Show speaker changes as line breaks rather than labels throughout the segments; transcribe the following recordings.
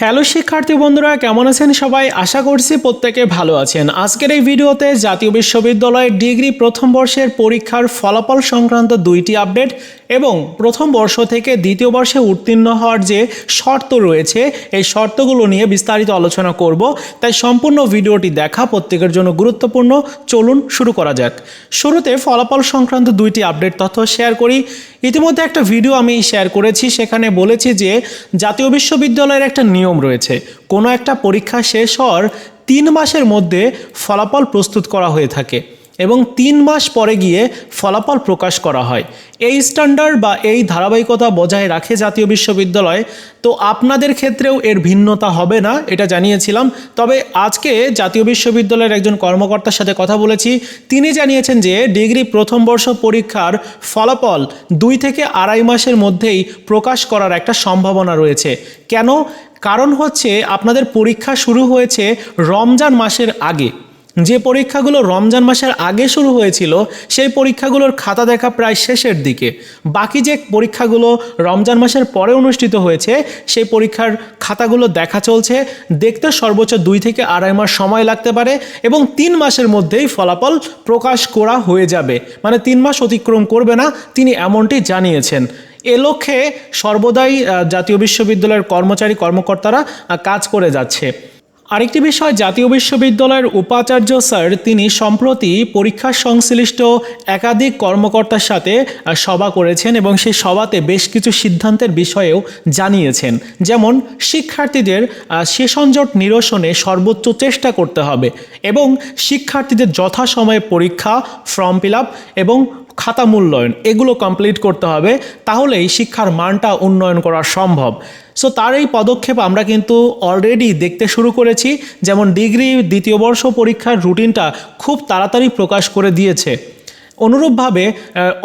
Hello শিক্ষার্থী বন্ধুরা, কেমন আছেন সবাই? আশা করছি প্রত্যেকে ভালো আছেন। আজকের এই ভিডিওতে জাতীয় বিশ্ববিদ্যালয়ের ডিগ্রি প্রথম বর্ষের পরীক্ষার ফলাফল সংক্রান্ত দুইটি আপডেট এবং প্রথম বর্ষ থেকে দ্বিতীয় বর্ষে উত্তীর্ণ হওয়ার যে শর্ত রয়েছে, এই শর্তগুলো নিয়ে বিস্তারিত আলোচনা করব। তাই সম্পূর্ণ ভিডিওটি দেখা প্রত্যেকের জন্য গুরুত্বপূর্ণ। চলুন শুরু করা যাক। শুরুতে ফলাফল সংক্রান্ত দুইটি আপডেট তথ্য শেয়ার করি। ইতিমধ্যে একটা ভিডিও আমি শেয়ার করেছি, সেখানে বলেছি যে জাতীয় বিশ্ববিদ্যালয়ের একটা নিয়ম রয়েছে। কোনো একটা পরীক্ষা শেষ হওয়ার তিন মাসের মধ্যে ফলাফল প্রস্তুত করা হয়ে থাকে এবং তিন মাস পরে গিয়ে ফলাফল প্রকাশ করা হয়। এই স্ট্যান্ডার্ড বা এই ধারাবাহিকতা বজায় রাখে জাতীয় বিশ্ববিদ্যালয়। তো আপনাদের ক্ষেত্রেও এর ভিন্নতা হবে না, এটা জানিয়েছিলাম। তবে আজকে জাতীয় বিশ্ববিদ্যালয়ের একজন কর্মকর্তার সাথে কথা বলেছি। তিনি জানিয়েছেন যে, ডিগ্রি প্রথম বর্ষ পরীক্ষার ফলাফল দুই থেকে আড়াই মাসের মধ্যেই প্রকাশ করার একটা সম্ভাবনা রয়েছে। কেন? কারণ হচ্ছে আপনাদের পরীক্ষা শুরু হয়েছে রমজান মাসের আগে। যে পরীক্ষাগুলো রমজান মাসের আগে শুরু হয়েছিল, সেই পরীক্ষাগুলোর খাতা দেখা প্রায় শেষের দিকে। বাকি যে পরীক্ষাগুলো রমজান মাসের পরে অনুষ্ঠিত হয়েছে, সেই পরীক্ষার খাতাগুলো দেখা চলছে। দেখতে সর্বোচ্চ দুই থেকে আড়াই মাস সময় লাগতে পারে এবং তিন মাসের মধ্যেই ফলাফল প্রকাশ করা হয়ে যাবে। মানে তিন মাস অতিক্রম করবে না, তিনি এমনটি জানিয়েছেন। এ লক্ষ্যে সর্বদাই জাতীয় বিশ্ববিদ্যালয়ের কর্মচারী, কর্মকর্তারা কাজ করে যাচ্ছে। আরেকটি বিষয়, জাতীয় বিশ্ববিদ্যালয়ের উপাচার্য স্যার, তিনি সম্প্রতি পরীক্ষা সংশ্লিষ্ট একাধিক কর্মকর্তার সাথে সভা করেছেন এবং সেই সভাতে বেশ কিছু সিদ্ধান্তের বিষয়েও জানিয়েছেন। যেমন, শিক্ষার্থীদের সেশনজট নিরসনে সর্বোচ্চ চেষ্টা করতে হবে এবং শিক্ষার্থীদের যথাসময়ে পরীক্ষা, ফর্ম ফিল এবং খাতা মূল্যায়ন এগুলো কমপ্লিট করতে হবে। তাহলেই শিক্ষার মানটা উন্নয়ন করা সম্ভব। সো তার এই পদক্ষেপ আমরা কিন্তু অলরেডি দেখতে শুরু করেছি। যেমন ডিগ্রি দ্বিতীয় বর্ষ পরীক্ষার রুটিনটা খুব তাড়াতাড়ি প্রকাশ করে দিয়েছে। অনুরূপভাবে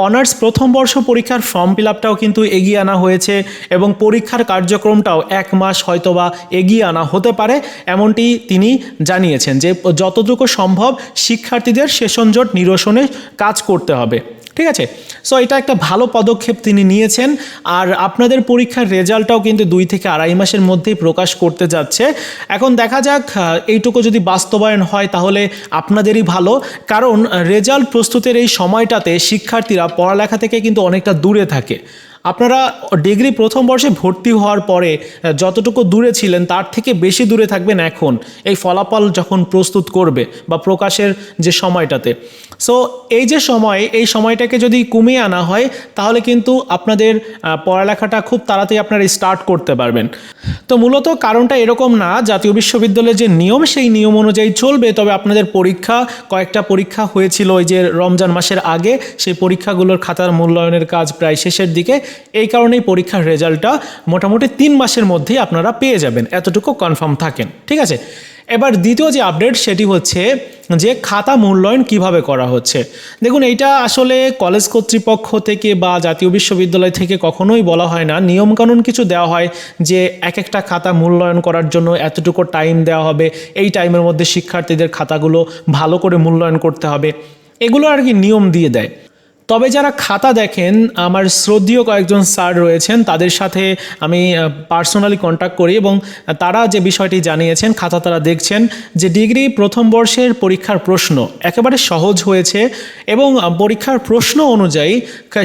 অনার্স প্রথম বর্ষ পরীক্ষার ফর্ম ফিল আপটাও কিন্তু এগিয়ে আনা হয়েছে এবং পরীক্ষার কার্যক্রমটাও এক মাস হয়তোবা এগিয়ে আনা হতে পারে, এমনটি তিনি জানিয়েছেন যে, যতটুকু সম্ভব শিক্ষার্থীদের সেশনজট নিরসনে কাজ করতে হবে। ঠিক আছে? সো এটা একটা ভালো পদক্ষেপ তিনি নিয়েছেন। আর আপনাদের পরীক্ষার রেজাল্টটাও কিন্তু দুই থেকে আড়াই মাসের মধ্যেই প্রকাশ করতে যাচ্ছে। এখন দেখা যাক এইটুকু যদি বাস্তবায়ন হয় তাহলে আপনাদেরই ভালো। কারণ রেজাল্ট প্রস্তুতের এই সময়টাতে শিক্ষার্থীরা পড়ালেখা থেকে কিন্তু অনেকটা দূরে থাকে। আপনারা ডিগ্রি প্রথম বর্ষে ভর্তি হওয়ার পরে যতটুকু দূরে ছিলেন, তার থেকে বেশি দূরে থাকবেন এখন। এই ফলাফল যখন প্রস্তুত করবে বা প্রকাশের যে সময়টাতে। সো এই যে সময়, এই সময়টাকে যদি কমিয়ে আনা হয়, তাহলে কিন্তু আপনাদের পড়ালেখাটা খুব তাড়াতাড়ি আপনারা স্টার্ট করতে পারবেন। তো মূলত কারণটা এরকম না, জাতীয় বিশ্ববিদ্যালয়ের যে নিয়ম, সেই নিয়ম অনুযায়ী চলবে। তবে আপনাদের পরীক্ষা, কয়েকটা পরীক্ষা হয়েছিল ওই যে রমজান মাসের আগে, সেই পরীক্ষাগুলোর খাতার মূল্যায়নের কাজ প্রায় শেষের দিকে। এই কারণেই পরীক্ষার রেজাল্টটা মোটামুটি তিন মাসের মধ্যেই আপনারা পেয়ে যাবেন, এতটুকু কনফার্ম থাকেন, ঠিক আছে? এবার দ্বিতীয় যে আপডেট সেটি হচ্ছে যে খাতা মূল্যায়ন কীভাবে করা হচ্ছে। দেখুন, এইটা আসলে কলেজ কর্তৃপক্ষ থেকে বা জাতীয় বিশ্ববিদ্যালয় থেকে কখনোই বলা হয় না। নিয়মকানুন কিছু দেওয়া হয় যে এক একটা খাতা মূল্যায়ন করার জন্য এতটুকু টাইম দেওয়া হবে, এই টাইমের মধ্যে শিক্ষার্থীদের খাতাগুলো ভালো করে মূল্যায়ন করতে হবে। এগুলো আর কি নিয়ম দিয়ে দেয়। তবে যারা খাতা দেখেন, আমার শ্রদ্ধীয় কয়েকজন স্যার রয়েছেন, তাদের সাথে আমি পার্সোনালি কন্ট্যাক্ট করি এবং তারা যে বিষয়টি জানিয়েছেন, খাতা তারা দেখছেন যে ডিগ্রি প্রথম বর্ষের পরীক্ষার প্রশ্ন একেবারে সহজ হয়েছে এবং পরীক্ষার প্রশ্ন অনুযায়ী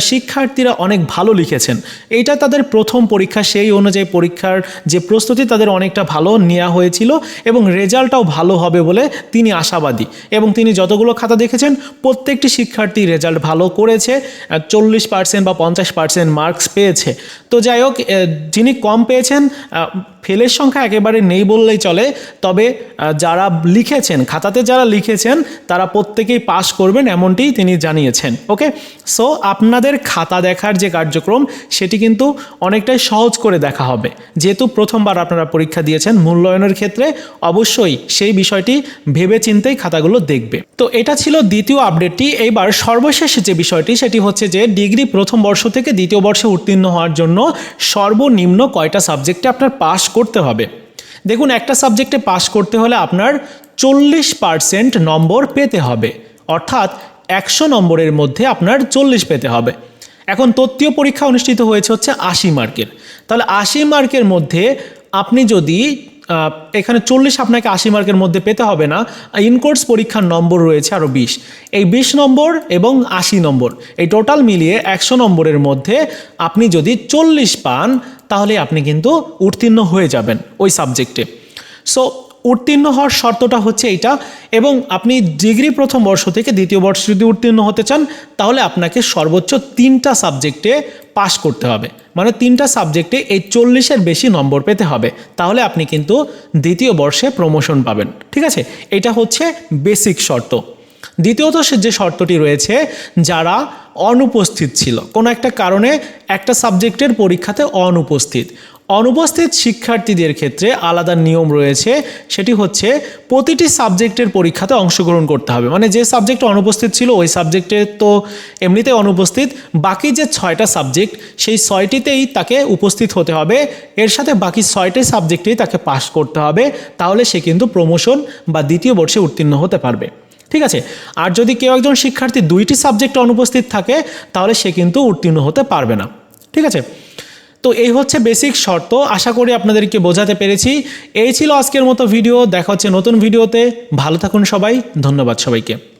শিক্ষার্থীরা অনেক ভালো লিখেছেন। এইটা তাদের প্রথম পরীক্ষা, সেই অনুযায়ী পরীক্ষার যে প্রস্তুতি তাদের অনেকটা ভালো নেওয়া হয়েছিল এবং রেজাল্টটাও ভালো হবে বলে তিনি আশাবাদী। এবং তিনি যতগুলো খাতা দেখেছেন, প্রত্যেকটি শিক্ষার্থী রেজাল্ট ভালো করেছে চল্লিশ পার্সেন্ট বা পঞ্চাশ পার্সেন্ট মার্কস পেয়েছে। তো যাই হোক যিনি কম পেয়েছেন ফেলের সংখ্যা একেবারে নেই বললেই চলে। তবে যারা লিখেছেন, খাতাতে যারা লিখেছেন, তারা প্রত্যেকেই পাশ করবেন এমনটি তিনি জানিয়েছেন, ওকে? সো আপনাদের খাতা দেখার যে কার্যক্রম, সেটি কিন্তু অনেকটাই সহজ করে দেখা হবে। যেহেতু প্রথমবার আপনারা পরীক্ষা দিয়েছেন মূল্যায়নের ক্ষেত্রে, অবশ্যই সেই বিষয়টি ভেবে চিন্তেই খাতাগুলো দেখবে। তো এটা ছিল দ্বিতীয় আপডেটটি। এইবার সর্বশেষ যে বিষয়টি, সেটি হচ্ছে যে, ডিগ্রি প্রথম বর্ষ থেকে দ্বিতীয় বর্ষে উত্তীর্ণ হওয়ার জন্য সর্বনিম্ন কয়টা সাবজেক্টে আপনার পাস করতে হবে। দেখুন, একটা সাবজেক্টে পাস করতে হলে আপনার চল্লিশ পার্সেন্ট নম্বর পেতে হবে। অর্থাৎ একশো নম্বরের মধ্যে আপনার চল্লিশ পেতে হবে। এখন তত্ত্বীয় পরীক্ষা অনুষ্ঠিত হয়েছে হচ্ছে আশি মার্কের। তাহলে আশি মার্কের মধ্যে আপনি যদি এখানে চল্লিশ আপনাকে আশি মার্কের মধ্যে পেতে হবে না, ইনকোর্স পরীক্ষার নম্বর রয়েছে আরও বিশ। এই বিশ নম্বর এবং আশি নম্বর, এই টোটাল মিলিয়ে একশো নম্বরের মধ্যে আপনি যদি চল্লিশ পান তাহলে আপনি কিন্তু উত্তীর্ণ হয়ে যাবেন ওই সাবজেক্টে। সো উত্তীর্ণ হওয়ার শর্তটা হচ্ছে এইটা, এবং আপনি ডিগ্রি প্রথম বর্ষ থেকে দ্বিতীয় বর্ষ যদি উত্তীর্ণ হতে চান, তাহলে আপনাকে সর্বোচ্চ তিনটা সাবজেক্টে পাশ করতে হবে। মানে তিনটা সাবজেক্টে এই চল্লিশের বেশি নম্বর পেতে হবে। তাহলে আপনি কিন্তু দ্বিতীয় বর্ষে প্রমোশন পাবেন। ঠিক আছে? এটা হচ্ছে বেসিক শর্ত। দ্বিতীয়ত যে শর্তটি রয়েছে, যারা অনুপস্থিত ছিল। কোনো একটা কারণে একটা সাবজেক্টের পরীক্ষাতে অনুপস্থিত। অনুপস্থিত শিক্ষার্থীদের ক্ষেত্রে আলাদা নিয়ম রয়েছে। সেটি হচ্ছে প্রতিটি সাবজেক্টের পরীক্ষাতে অংশগ্রহণ করতে হবে। মানে যে সাবজেক্ট অনুপস্থিত ছিল, ওই সাবজেক্টে তো এমনিতে অনুপস্থিত। বাকি যে ছয়টা সাবজেক্ট, সেই ছয়টিতেই তাকে উপস্থিত হতে হবে। এর সাথে বাকি ছয়টি সাবজেক্টেই তাকে পাশ করতে হবে। তাহলে সে কিন্তু প্রমোশন বা দ্বিতীয় বর্ষে উত্তীর্ণ হতে পারবে। ঠিক আছে? আর যদি কেউ একজন শিক্ষার্থী দুইটি সাবজেক্টে অনুপস্থিত থাকে, তাহলে সে কিন্তু উত্তীর্ণ হতে পারবে না। ঠিক আছে? তো এই হচ্ছে বেসিক শর্ত। আশা করি আপনাদেরকে বোঝাতে পেরেছি। এই ছিল আজকের মতো ভিডিও। দেখা হচ্ছে নতুন ভিডিওতে। ভালো থাকুন সবাই। ধন্যবাদ সবাইকে।